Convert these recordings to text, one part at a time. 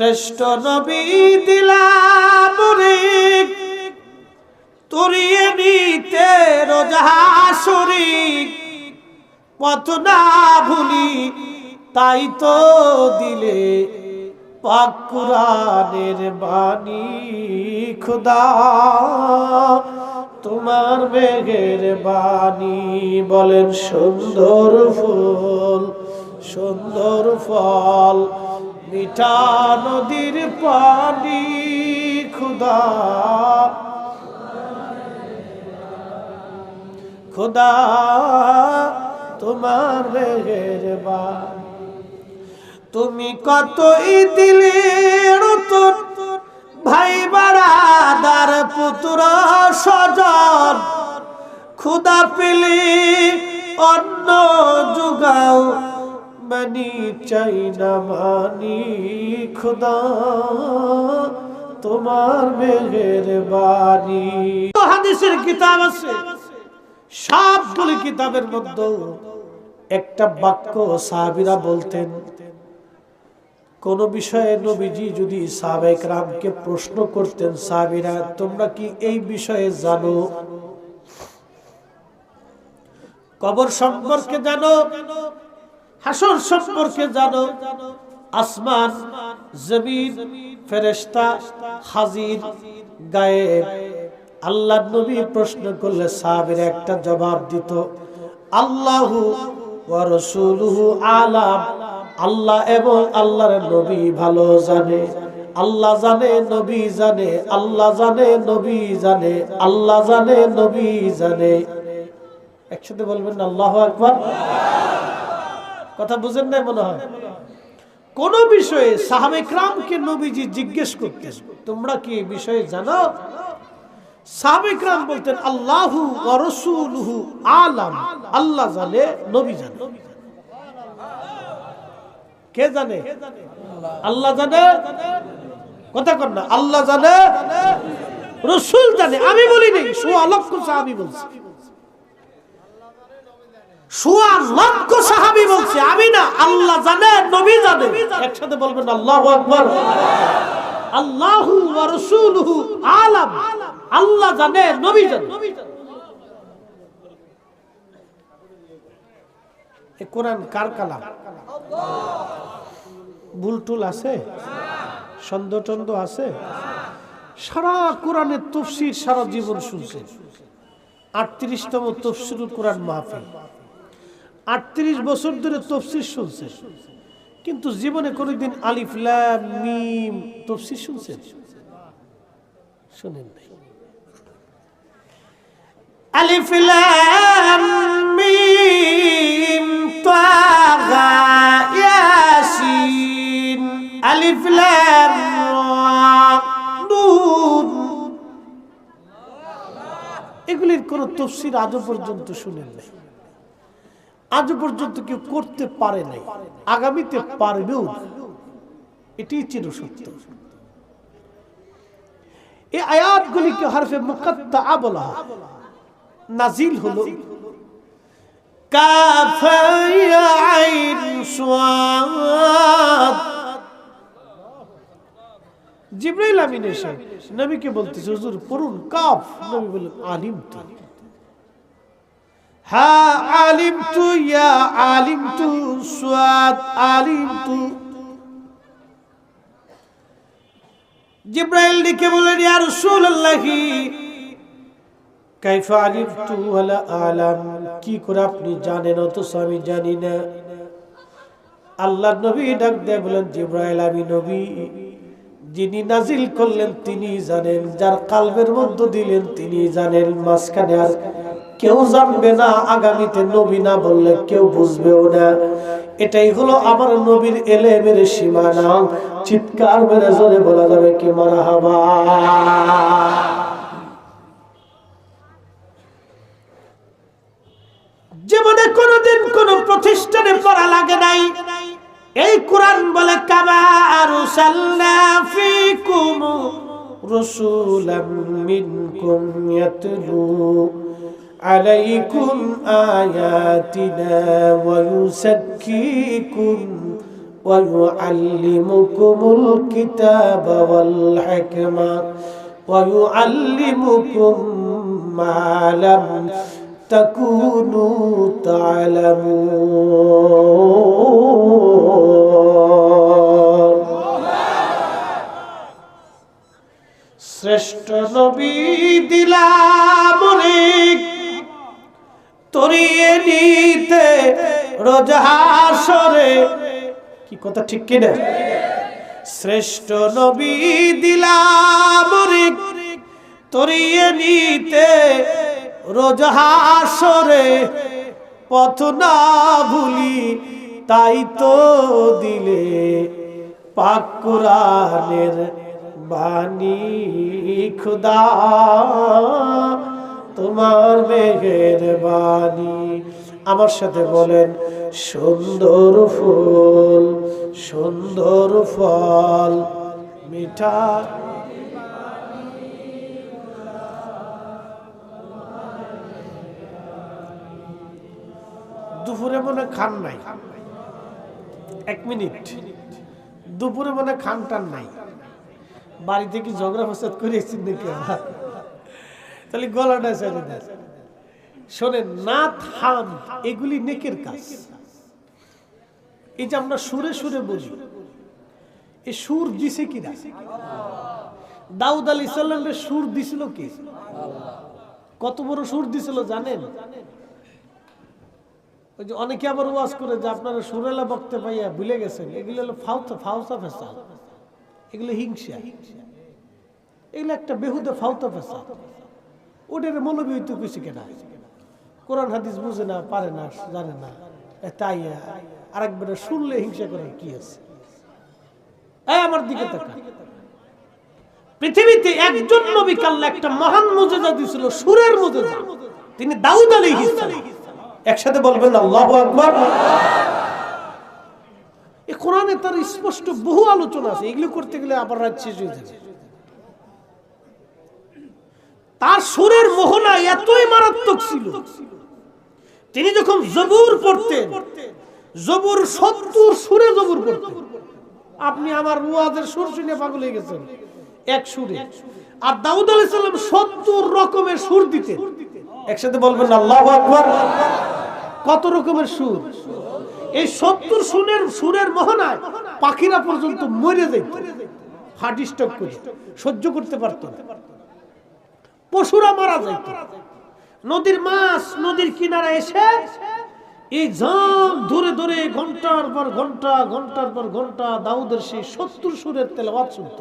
শ্রেষ্ঠ নবী দিলামুরি তরিয়ে নিতে রোজা শরিক, পথ না ভুলি তাই তো দিলে পাক কুরআনের বাণী। খুদা, তোমার বেগের বাণী বলেন সুন্দর ফুল, সুন্দর ফল। মিঠা নদীর পানি, খুদা। খুদা, তোমার বাণী তুমি কতই দিলে নতুন ভাই বাড়াদার পুত্র সজন খুদা পেলে অন্য যুগাও মানি চাই না মানি খুদা তোমার মেঘের বাণী হাদিসের কিতাব আছে। সবগুলি কিতাবের মধ্যে একটা বাক্য সাহাবিরা বলতেন, কোন বিষয়ে নবীজি যদি সাহাবেক রামকে প্রশ্ন করতেন, সাহাবিরা, তোমরা কি এই বিষয়ে জানো? কবর সম্পর্কে জানো? হাসর সম্পর্কে জানো, আসমান, জমিন, ফেরেশতা, হাজির, গায়েব। আল্লাহ নবী প্রশ্ন করলে সাহাবিরা একটা জবাব দিত, আল্লাহু রাসূলুহু আলাম। আল্লাহ এবং আল্লাহর নবী ভালো জানে, আল্লাহ জানে, নবী জানে, আল্লাহ জানে, নবী জানে, আল্লাহ জানে, নবী জানে। একসাথে বলবেন আল্লাহ আকবার। কথা বুঝেন নাই মনে হয়? কোন বিষয়ে সাহাবে ক্রামকে নবীজি জিজ্ঞেস করতেন, তোমরা কি বিষয়ে জানো? সাহাবে ক্রাম বলতেন, আল্লাহু রাসূলুহু আলাম, আল্লাহ জানে, নবী জানে। কে জানে? আল্লাহ জানে? কথা কর না, আল্লাহ জানে, রসুল জানে। আমি বলিনি সোয়া লক্ষ সাহাবি বলছি। সোয়া লক্ষ সাহাবি বলছে, আমি না, আল্লাহ জানে, নবী জানে। একসাথে বলবেন, আল্লাহ আলাম। আল্লাহ জানে, নবী জানে। এ কোরআন কার কালাম? বুলটুল আছে? সন্দেহ আছে? সারা কোরআনের তফসির, সারা জীবন শুনছে। আটত্রিশতম তফসির কোরআন মাহফিল। আটত্রিশ বছর ধরে তফসির শুনছে। কিন্তু জীবনে কোনোদিন আলিফ, লাম, মিম তফসির শুনছে? শুনেন নাই। আলিফলাম মিম, তাগা এগুলির কোনো তফসির আজও পর্যন্ত শুনেন নাই। আজও পর্যন্ত কেউ করতে পারে নাই, আগামীতে পারবেও এটি চির সত্য। এই আয়াতগুলিকে হরফে মুকদ্দা বলা নাজিল হলো জিব্রাইল আমিন এসে নবীকে বলতেছে, হুজুর, পড়ুন, কাফ। নবী বললেন, আলিম তো। হ্যাঁ আলিম তু ইয়া আলিম তু সাদ আলিম তু জিব্রাইল লিখে বলেন ইয়া রাসূলুল্লাহি, কাইফা আলিফতু ওয়ালা আলাম? কি করে আপনি জানেন? অথচ আমি জানি না। আল্লাহ নবী ডাক দেয়, বলেন, জিব্রাইল, আমি নবী। যিনি নাজিল করলেন তিনি জানেন। যার কালবের মধ্য দিলেন তিনি জানেন। মাঝখানে আর কেউ জানবে না, আগামীতে নবী না বললে কেউ বুঝবেও না। এটাই হলো আমার নবীর এলেমের সীমানা। চিৎকার মেরে জোরে বলা যাবে কি মারা হাবা জীবনে কোনোদিন কোন প্রতিষ্ঠানে পড়া লাগে নাই। এই কোরআন বলে কাবা ফিকুম রসুলাম মিনকুম ইয়াতলু আলাইকুম আয়াতিনা ওয়া ইউসাক্কিকুম ويعلمكم الكتاب والحكمة ويعلمكم ما لم تكونوا تعلمون শ্রেষ্ঠ নবী দিলাম রোজহাসরে কি কথা ঠিক কিনা? শ্রেষ্ঠ নবী দিলাম তরিয়ে নিতে রোজহাসরে পথ না ভুলি তাই তো দিলে পাক কোরআনের বাণী, খুদা। তোমার মেঘের বাণী আমার সাথে বলেন, সুন্দর ফুল, সুন্দর ফল, মিঠা। দুপুরে মনে খান নাই। এক মিনিট। দুপুরে মনে খান টান নাই। বাড়ি থেকে ঝগড়া ফসাদ করেছেন নাকি? আবার? তাহলে গলাটা ছেড়ে দেন। শোনেন নাথ হাম এগুলি নেকের কাজ। এই যে আমরা সুরে সুরে বলি এই সুর দিছে কিনা? দাউদ আলী সাল্লামের সুর দিছিল কি? কত বড় সুর দিছিল জানেন? ওই যে অনেকে আবার ওয়াজ করে যে আপনারা সুরেলা বক্তে পাইয়া ভুলে গেছেন, এগুলো হলো ফাউতা ফাউসা ফেসাল এগুলো হিংসা। এগুলো একটা বেহুদে ফাউতা ফেসাল ওটার মৌলবী কিছু কেনা কোরআন হাদিস বুঝে না, পারে না, জানে না। এ তাই আরেকবার শুনলে হিংসা করার কি আছে? আমার দিকে পৃথিবীতে একজন নবী কাল্লা একটা মহান মুজেজা দিছিল সুরের মুজেজা। তিনি দাউদ আলাইহিস সালাম। একসাথে বলবেন, আল্লাহু আকবার। এই কোরআনে তার স্পষ্ট বহু আলোচনা আছে। এগুলো করতে গেলে আবার রাত শেষ হয়ে যাবে। তার সুরের মোহনা এতই মারাত্মক ছিল তিনি যখন জবুর পড়তেন, জবুর সত্তর সুরে জবুর পড়তেন। আপনি আমার মুয়াদের সুর শুনে পাগল হয়ে গেছেন। এক সুরে। আর দাউদ আলাইহিস সালাম সত্তর রকমের সুর দিতেন। একসাথে বলবেন, আল্লাহু আকবার। কত রকমের সুর? এই সত্তর সুরের সুরের মোহনায় পাখিরা পর্যন্ত মরে যেত। হার্ট স্ট্রোক করে, সহ্য করতে পারত না। পশুরা মারা যাইত নদীর মাছ নদীর কিনারে এসে এই ঝাঁক ধরে ধরে ঘণ্টার পর ঘণ্টা, ঘণ্টার পর ঘণ্টা দাউদের সেই সত্তর সুরের তেলাওয়াত শুনত।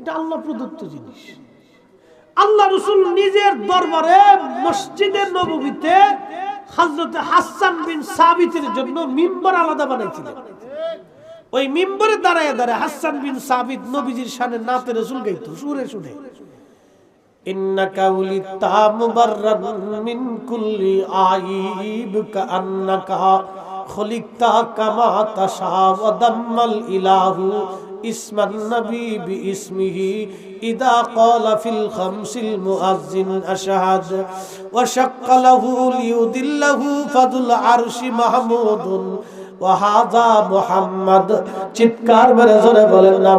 এটা আল্লাহ প্রদত্ত জিনিস। আল্লাহ রসুল নিজের দরবারে মসজিদের নবীতে হজরতে হাসান বিন সাবিতের জন্য মিম্বর আলাদা বানাইছিলেন। ওই মিম্বরে দাঁড়ায় দাঁড়ায় হাসান বিন সাবিত নবীজির সামনে নাতে রসুল গাইত সুরে শুনে إنك ولدت مبرا من كل عيب كأنك خلقت كما تشاء ودم الإله اسم النبي باسمه إذا قال في الخمس المؤذن أشهد وشق له ليدله فذو العرش محمود চিৎকার জোরে বলেন না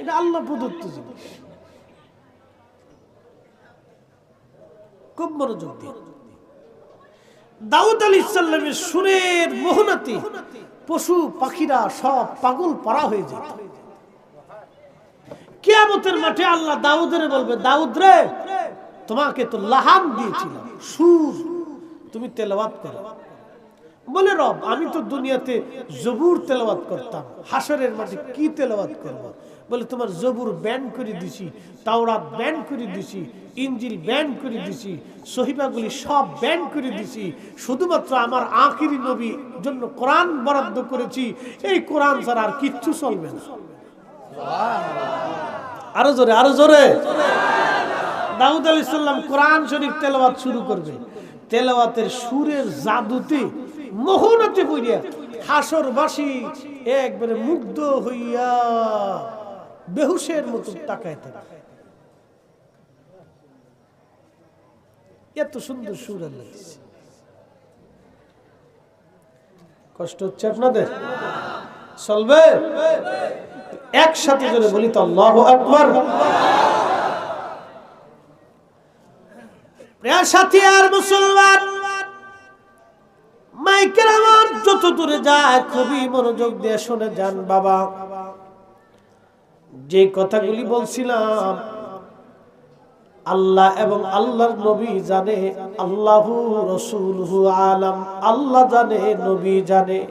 এটা আল্লাহ প্রদত্ত জিনিস। খুব মনোযোগ দিয়ে। দাউদ আলী ইসাল্লামের সুরের মোহনাতে পশু পাখিরা সব পাগল পড়া হয়ে যেত। কেয়ামতের মাঠে আল্লাহ দাউদের বলবে, দাউদ রে, তোমাকে তো লাহান দিয়েছিলাম সুর তুমি তেলাওয়াত করো। বলে, রব, আমি তো দুনিয়াতে জবুর তেলাওয়াত করতাম। হাসরের মাঠে কি তেলাওয়াত করব। বলে, তোমার জবুর ব্যান করে দিছি, তাওরাত ব্যান করে দিছি ইঞ্জিল ব্যান করে দিছি সহিবাগুলি সব ব্যান করে দিছি। শুধুমাত্র আমার আখিরি নবী জন্য কোরআন বরাদ্দ করেছি। এই কোরআন ছাড়া আর কিচ্ছু চলবে না। আরও জোরে আরও জোরে। দাউদ আলী সাল্লাম কোরআন শরীফ তেলাওয়াত শুরু করবে। তেলাওয়াতের সুরের জাদুতে মোহনাতে পড়িয়া হাসরবাসী একবারে মুগ্ধ হইয়া বেহুশের মতো তাকায় থাকে। এত সুন্দর সুর আল্লাহ কষ্ট হচ্ছে আপনাদের? চলবে? একসাথে জোরে বলি তো আল্লাহ আকবার। যে কথাগুলি বলছিলাম, আল্লাহ এবং আল্লাহর নবী জানে, আল্লাহু রসুলহু আলাম, আল্লাহ জানে, নবী জানে।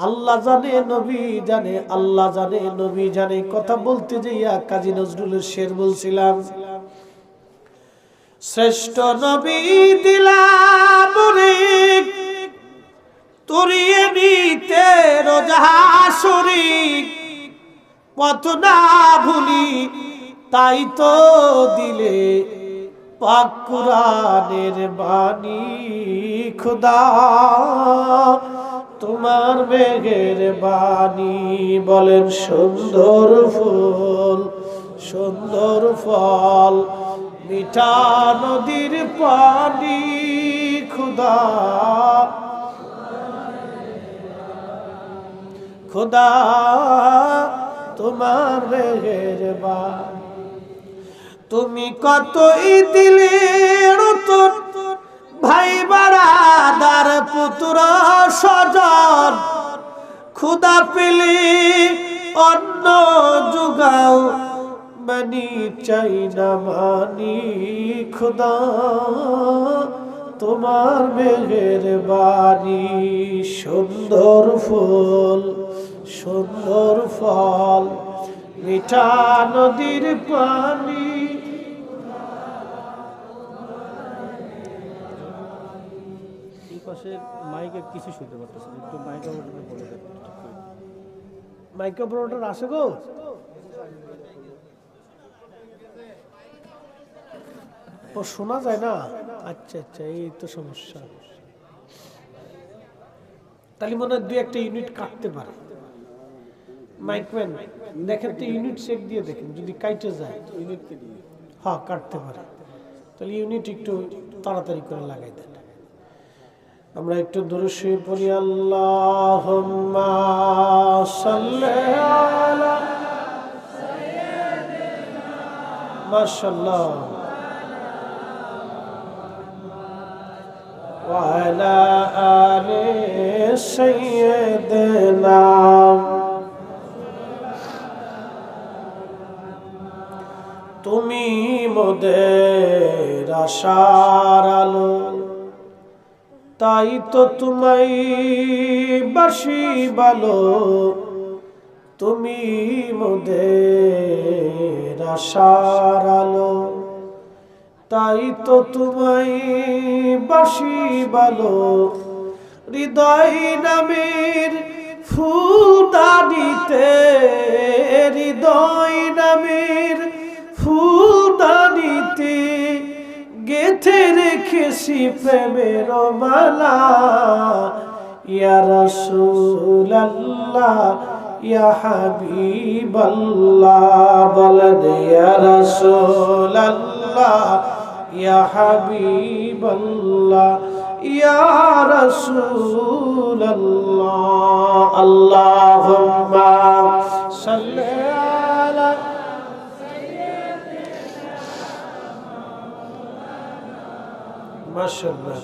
আল্লাহ জানে, নবী জানে, আল্লাহ জানে, নবী জানে। কথা বলতে যাইয়া কাজী নজরুলের শের বলছিলাম শ্রেষ্ঠ নবী দিলাম তরিয়ে নিতে রোজা শরিক, পথ না ভুলি তাই তো দিলে পাকুরানের বাণী। খুদা, তোমার বেগের বাণী বলেন সুন্দর ফুল, সুন্দর ফল। মিঠা নদীর পানি, খুদা। খুদা, তোমার বাণী তুমি কতই দিলে নতুন ভাই বাড়াদার পুত্র সজন খুদা পেলে অন্য যুগাও। মানি চাই না মানি খুদা তোমার মেঘের বাড়ি সুন্দর ফুল সুন্দর ফল মিঠা নদীর পানি। এই পাশে মাইকে কিছু শুনতে পারতেছে। একটু মাইক মাইক্রোফোনটার আছে গো। ও শোনা যায় না? আচ্ছা আচ্ছা এই তো সমস্যা। তাহলে মনে হয় দুই একটা ইউনিট কাটতে পারে। মাইকম্যান দেখেন তো ইউনিট চেক দিয়ে দেখেন, যদি কাইটে যায়। হ্যাঁ কাটতে পারে। তাহলে ইউনিট একটু তাড়াতাড়ি করে লাগাই দেন। আমরা একটু দূরে পড়ি আল্লাহ মাশাল্লাহ وعلى آل سيدنا তুমি মোদের আশার আলো তাই তো তোমায় বাসি ভালো তুমি মোদের আশার আলো তাই তো তোমায় বাসি ভালো হৃদয় নামের ফুলদানিতে, হৃদয় নামের ফুলদানিতে গেথে রেখেছি প্রেমের মালা। ইয়া রাসূলাল্লাহ, ইয়া হাবিবাল্লাহ, বলেন, ইয়া يا حبيب الله يا رسول الله. اللهم صل على ما شاء الله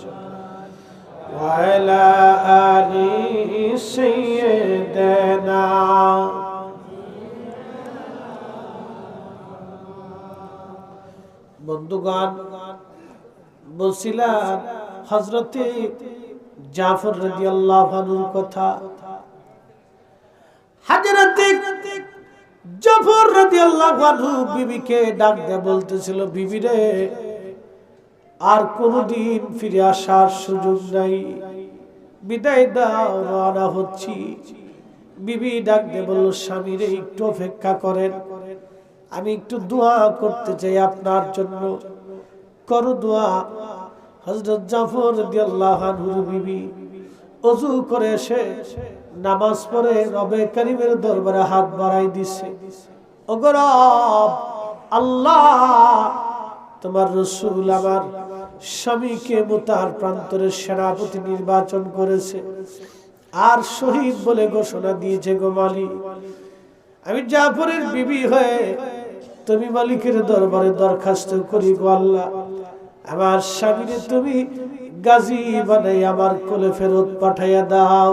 وعلى آله سيدنا বন্ধুগণ, বলছিলাম হজরতে জাফর রাদিয়াল্লাহু আনহুর কথা। জাফর বিবিকে ডাক বলতেছিল, বিবি রে, আর কোনদিন ফিরে আসার সুযোগ নাই। বিদায় দাও, রওনা হচ্ছি। বিবি ডাক দিয়ে বলল, স্বামী রে, একটু অপেক্ষা করেন। আমি একটু দোয়া করতে চাই আপনার জন্য। করো দোয়া। হজরত জাফর বিবি অজু করে এসে নামাজ পড়ে রবে করিমের দরবারে হাত বাড়াই দিছে। আল্লাহ, তোমার রসুল আমার স্বামীকে মোতার প্রান্তরের সেনাপতি নির্বাচন করেছে। আর শহীদ বলে ঘোষণা দিয়েছে গোমালি আমি জাফরের বিবি হয়ে তুমি মালিকের দরবারে দরখাস্ত করি আল্লাহ। আমার স্বামীরে তুমি গাজী বানাই আমার কোলে ফেরত পাঠাইয়া দাও।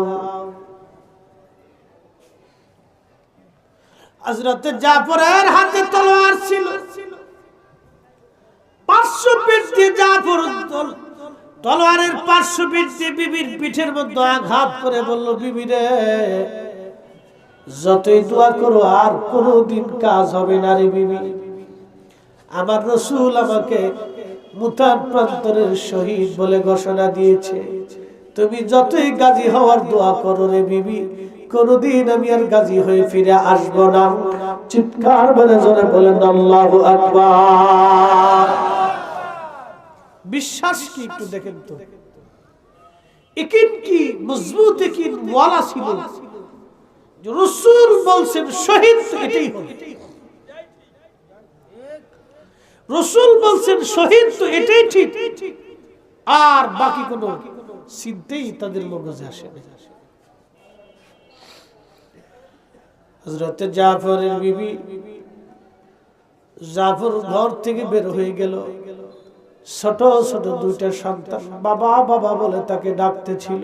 হজরতে জাফরের হাতে তলোয়ার ছিল। পাঁচশো পিঠ দিয়ে জাফর তল- তলোয়ারের পাঁচশো পিঠ দিয়ে বিবির পিঠের মধ্যে আঘাত করে বলল, বিবি রে যতই দোয়া করো, আর কোনো দিন কাজ হবে না রে বিবি। আমার রসুল আমাকে মুতার প্রান্তরের শহীদ বলে ঘোষণা দিয়েছে। তুমি যতই গাজী হওয়ার দোয়া করো রে বিবি, কোনদিন আমি আর গাজী হয়ে ফিরে আসব না। চিৎকার বলে জোরে বলেন, আল্লাহ আকবার। বিশ্বাস কি একটু দেখেন তো? একিন কি মজবুত, একিন ওয়ালা ছিল? রসুল বলছেন, শহীদ এটাই রসুল বলছেন, শহীদ তো এটাই ঠিক। আর বাকি কোনো চিন্তেই তাদের মগজে আসে জাফরের বিবি জাফর ঘর থেকে বের হয়ে গেল। ছোট ছোট দুইটা সন্তান বাবা বাবা বলে তাকে ডাকতে ছিল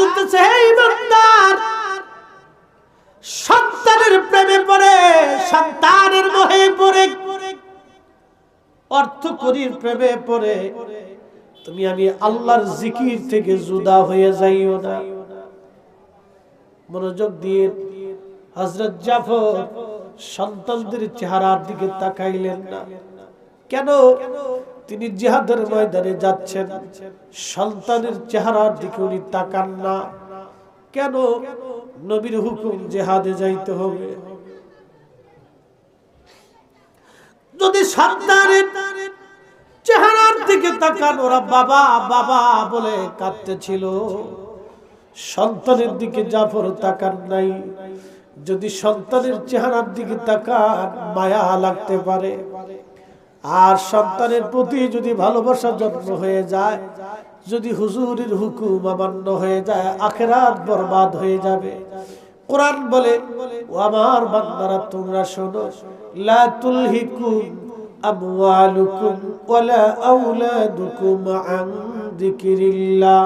বলতেছে হে ইমানদার সন্তানের প্রেমে পড়ে, সন্তানের মোহে পড়ে অর্থ করির প্রেমে পড়ে, তুমি আমি আল্লাহর জিকির থেকে জুদা হয়ে যাইও না। মনোযোগ দিয়ে হজরত জাফর সন্তানদের চেহারার দিকে তাকাইলেন না। কেন? তিনি জিহাদের ময়দানে যাচ্ছেন। সন্তানের চেহারার দিকে উনি তাকান না। কেন? নবীর হুকুম জেহাদে যাইতে হবে। যদি সন্তানের চেহারার দিকে তাকান, ওরা বাবা বাবা বলে কাঁদতেছিল। সন্তানের দিকে জাফর তাকান নাই। যদি সন্তানের চেহারার দিকে তাকান, মায়া লাগতে পারে। আর সন্তানের প্রতি যদি ভালোবাসা জন্ম হয়ে যায়, যদি হুজুরের হুকুম অমান্য হয়ে যায়, আখেরাত বরবাদ হয়ে যাবে। কোরআন বলে, ও আমার বান্দারা, তোমরা শোনো, লা তুলহিকুম আমওয়ালুকুম ওয়ালা আওলাদুকুম আন যিকিরিল্লাহ।